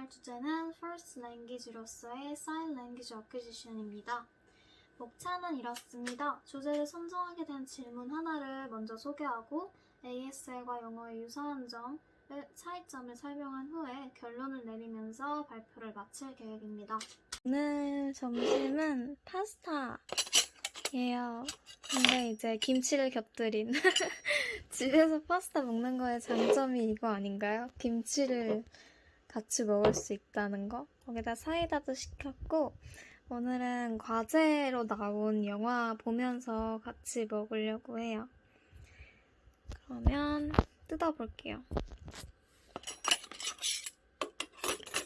발표할 주제는 First Language로서의 Sign Language Acquisition입니다. 목차는 이렇습니다. 주제를 선정하게 된 질문 하나를 먼저 소개하고 ASL과 영어의 유사한 점을 차이점을 설명한 후에 결론을 내리면서 발표를 마칠 계획입니다. 오늘 점심은 파스타예요. 근데 이제 김치를 곁들인 집에서 파스타 먹는 거의 장점이 이거 아닌가요? 김치를 같이 먹을 수 있다는 거. 거기다 사이다도 시켰고 오늘은 과제로 나온 영화 보면서 같이 먹으려고 해요. 그러면 뜯어볼게요.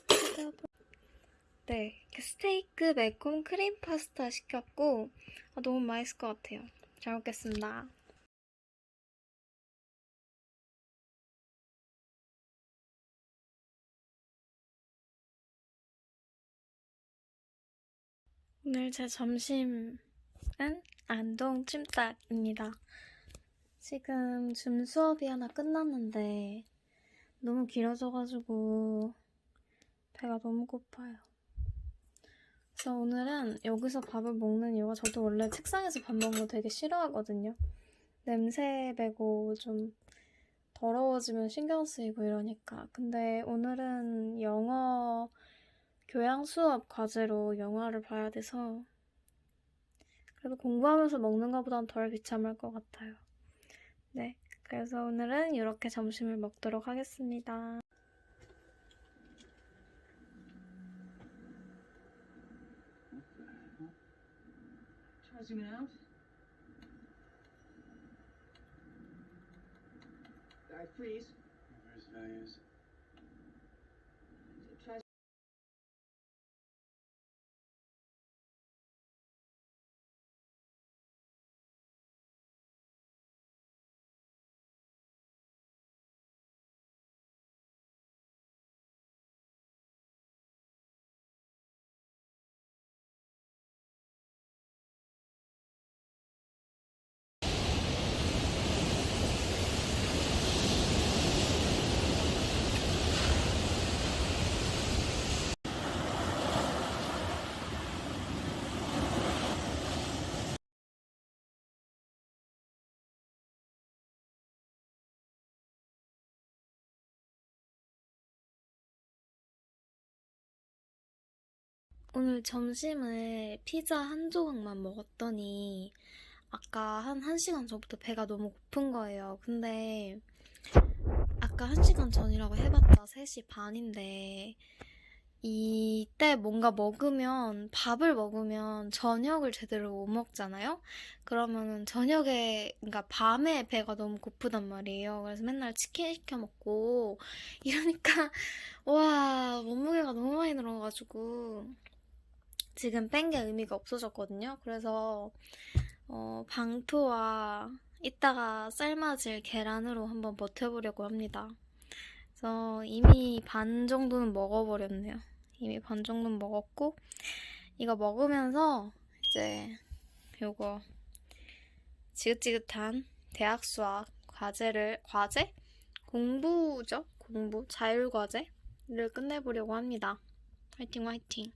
뜯어볼... 네, 스테이크 매콤 크림 파스타 시켰고 아, 너무 맛있을 것 같아요. 잘 먹겠습니다. 오늘 제 점심은 안동 찜닭입니다. 지금 줌 수업이 하나 끝났는데 너무 길어져가지고 배가 너무 고파요. 그래서 오늘은 여기서 밥을 먹는 이유가 저도 원래 책상에서 밥 먹는 거 되게 싫어하거든요. 냄새 배고 좀 더러워지면 신경 쓰이고 이러니까. 근데 오늘은 영어 교양 수업 과제로 영화를 봐야 돼서 그래도 공부하면서 먹는 것보단 덜 비참할 것 같아요. 네, 그래서 오늘은 이렇게 점심을 먹도록 하겠습니다. Zooming out. Alright, freeze. Reverse values. 오늘 점심을 피자 한 조각만 먹었더니 아까 한 1시간 전부터 배가 너무 고픈 거예요. 근데 아까 1시간 전이라고 해봤자 3시 반인데 이때 뭔가 먹으면 밥을 먹으면 저녁을 제대로 못 먹잖아요. 그러면은 저녁에 그러니까 밤에 배가 너무 고프단 말이에요. 그래서 맨날 치킨 시켜 먹고 이러니까 와 몸무게가 너무 많이 늘어가지고 지금 뺀 게 의미가 없어졌거든요. 그래서 어, 방토와 이따가 삶아질 계란으로 한번 버텨보려고 합니다. 그래서 이미 반 정도는 먹어버렸네요. 이미 반 정도는 먹었고 이거 먹으면서 이제 요거 지긋지긋한 대학 수학 과제를 과제? 공부죠? 공부 자율 과제를 끝내보려고 합니다. 화이팅 화이팅.